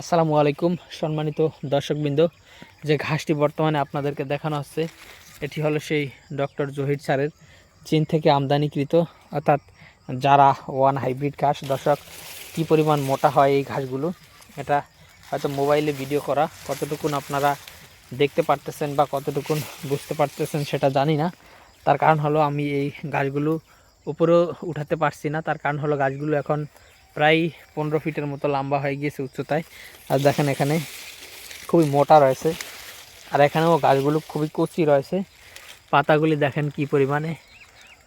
আসসালামু আলাইকুম, সম্মানিত দর্শকবৃন্দ। যে ঘাসটি বর্তমানে আপনাদেরকে দেখানো হচ্ছে, এটি হলো সেই ডক্টর জহির স্যারের চীন থেকে আমদানিকৃত, অর্থাৎ যারা ওয়ান হাইব্রিড ঘাস, দর্শক, কী পরিমাণ মোটা হয় এই ঘাসগুলো, এটা হয়তো মোবাইলে ভিডিও করা, কতটুকুন আপনারা দেখতে পারতেছেন বা কতটুকুন বুঝতে পারতেছেন সেটা জানি না। তার কারণ হলো আমি এই গাছগুলো উপরেও উঠাতে পারছি না, তার কারণ হলো গাছগুলো এখন প্রায় পনেরো ফিটের মতো লম্বা হয়ে গিয়েছে উচ্চতায়। আর দেখেন এখানে খুবই মোটা রয়েছে। আর এখানেও গাছগুলো খুবই কচি রয়েছে। পাতাগুলি দেখেন কি পরিমাণে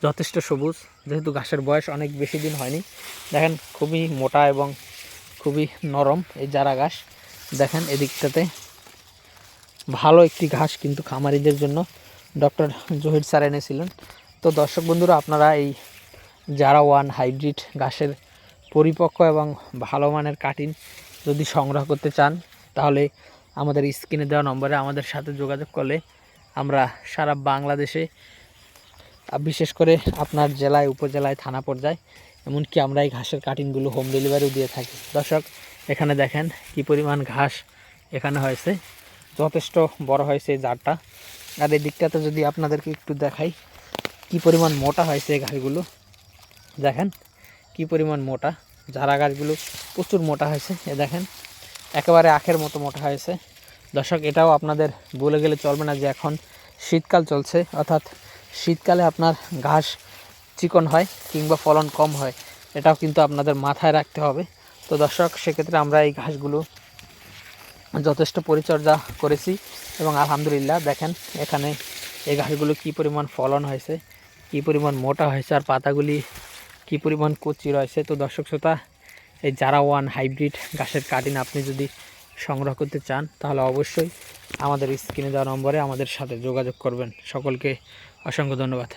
যথেষ্ট সবুজ। যেহেতু ঘাসের বয়স অনেক বেশি দিন হয়নি, দেখেন খুবই মোটা এবং খুবই নরম এই জারা ঘাস। দেখেন এদিকটাতে ভালো একটি ঘাস কিন্তু খামারিদের জন্য ডক্টর জহির স্যার এনেছিলেন। তো দর্শক বন্ধুরা, আপনারা এই যারা ওয়ান হাইব্রিড ঘাসের পরিপক্ক এবং ভালো মানের কাটিং যদি সংগ্রহ করতে চান, তাহলে আমাদের স্ক্রিনে দেওয়া নম্বরে আমাদের সাথে যোগাযোগ করলে আমরা সারা বাংলাদেশে বিশেষ করে আপনার জেলায়, উপজেলায়, থানা পর্যায়ে, এমনকি আমরা এই ঘাসের কাটিংগুলো হোম ডেলিভারিও দিয়ে থাকি। দর্শক, এখানে দেখেন কি পরিমাণ ঘাস এখানে হয়েছে। যথেষ্ট বড় হয়েছে এই জারটা। আর এই দিকটাতে যদি আপনাদেরকে একটু দেখাই, কি পরিমাণ মোটা হয়েছে এই ঘাসগুলো। দেখেন কি পরিমাণ মোটা। ঝাড়া গাছগুলো প্রচুর মোটা হয়েছে, এ দেখেন, একেবারে আখের মতো মোটা হয়েছে। দর্শক, এটাও আপনাদের বলে গেলে চলবে না যে এখন শীতকাল চলছে, অর্থাৎ শীতকালে আপনার ঘাস চিকন হয় কিংবা ফলন কম হয়, এটাও কিন্তু আপনাদের মাথায় রাখতে হবে। তো দর্শক, সেক্ষেত্রে আমরা এই ঘাসগুলো যথেষ্ট পরিচর্যা করেছি এবং আলহামদুলিল্লাহ, দেখেন, এখানে এই ঘাসগুলো কী পরিমাণ ফলন হয়েছে, কী পরিমাণ মোটা হয়েছে, আর পাতাগুলি কী পরিমাণ কচি রয়েছে? তো দর্শক শ্রোতা, এই জারা ওয়ান হাইব্রিড গাছের কাটিন আপনি যদি সংগ্রহ করতে চান, তাহলে অবশ্যই আমাদের স্ক্রিনে দেওয়া নম্বরে আমাদের সাথে যোগাযোগ করবেন। সকলকে অসংখ্য ধন্যবাদ।